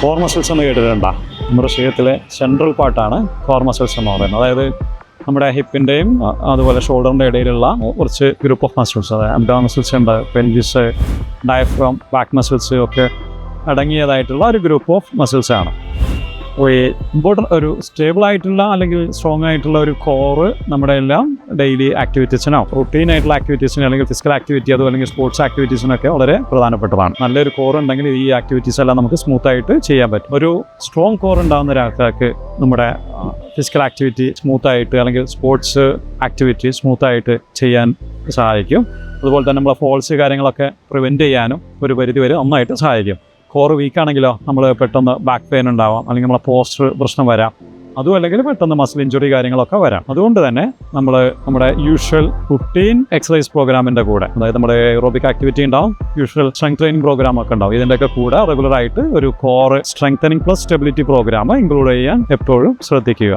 Core muscles എന്ന് കേട്ടിട്ടുണ്ടോ? നമ്മുടെ ശരീരത്തിലെ സെൻട്രൽ പാർട്ടാണ് കോർ മസിൽസ് എന്ന് പറയുന്നത്. അതായത് നമ്മുടെ ഹിപ്പിന്റെയും അതുപോലെ ഷോൾഡറിന്റെ ഇടയിലുള്ള കുറച്ച് ഗ്രൂപ്പ് ഓഫ് മസിൽസ് അതായത് അബ്ഡോ മസിൽസ് ഉണ്ട് പെൻജിസ് ഡയഫ്രോം ബാക്ക് മസിൽസ് ഒക്കെ അടങ്ങിയതായിട്ടുള്ള ഒരു ഗ്രൂപ്പ് ഓഫ് മസിൽസ് ആണ്. ഇമ്പോർട്ടന്റ് ഒരു സ്റ്റേബിൾ ആയിട്ടുള്ള അല്ലെങ്കിൽ സ്ട്രോങ് ആയിട്ടുള്ള ഒരു കോറ് നമ്മുടെ എല്ലാം ഡെയിലി ആക്ടിവിറ്റീസിനോ റൂട്ടീൻ ആയിട്ടുള്ള ആക്ടിവിറ്റീസിനോ അല്ലെങ്കിൽ ഫിസിക്കൽ ആക്ടിവിറ്റി അതോ അല്ലെങ്കിൽ സ്പോർട്സ് ആക്ടിവിറ്റീസിനൊക്കെ വളരെ പ്രധാനപ്പെട്ടതാണ്. നല്ലൊരു കോർ ഉണ്ടെങ്കിൽ ഈ ആക്ടിവിറ്റീസ് എല്ലാം നമുക്ക് സ്മൂത്ത് ആയിട്ട് ചെയ്യാൻ പറ്റും. ഒരു സ്ട്രോങ് കോർ ഉണ്ടാകുന്ന ഒരാൾക്കാർക്ക് നമ്മുടെ ഫിസിക്കൽ ആക്ടിവിറ്റി സ്മൂത്ത് ആയിട്ട് അല്ലെങ്കിൽ സ്പോർട്സ് ആക്ടിവിറ്റി സ്മൂത്ത് ആയിട്ട് ചെയ്യാൻ സഹായിക്കും. അതുപോലെ തന്നെ നമ്മളെ ഫോൾസ് കാര്യങ്ങളൊക്കെ പ്രിവെന്റ് ചെയ്യാനും ഒരു പരിധി വരെ നന്നായിട്ട് സഹായിക്കും. കോറ് വീക്ക് ആണെങ്കിലോ നമ്മൾ പെട്ടെന്ന് ബാക്ക് പെയിൻ ഉണ്ടാവാം അല്ലെങ്കിൽ നമ്മളെ പോസ്റ്റർ പ്രശ്നം വരാം. അതും അല്ലെങ്കിൽ പെട്ടെന്ന് മസിൽ ഇഞ്ചുറി കാര്യങ്ങളൊക്കെ വരാം. അതുകൊണ്ട് തന്നെ നമ്മൾ നമ്മുടെ യൂഷ്വൽ റുട്ടീൻ എക്സസൈസ് പ്രോഗ്രാമിന്റെ കൂടെ അതായത് നമ്മുടെ എറോബിക് ആക്ടിവിറ്റി ഉണ്ടാവും യൂഷ്വൽ സ്ട്രെങ്ത് ട്രെയിനിങ് പ്രോഗ്രാം ഒക്കെ ഉണ്ടാവും. ഇതിന്റെയൊക്കെ കൂടെ റെഗുലർ ആയിട്ട് ഒരു core strengthening plus stability programme include ചെയ്യാൻ എപ്പോഴും ശ്രദ്ധിക്കുക.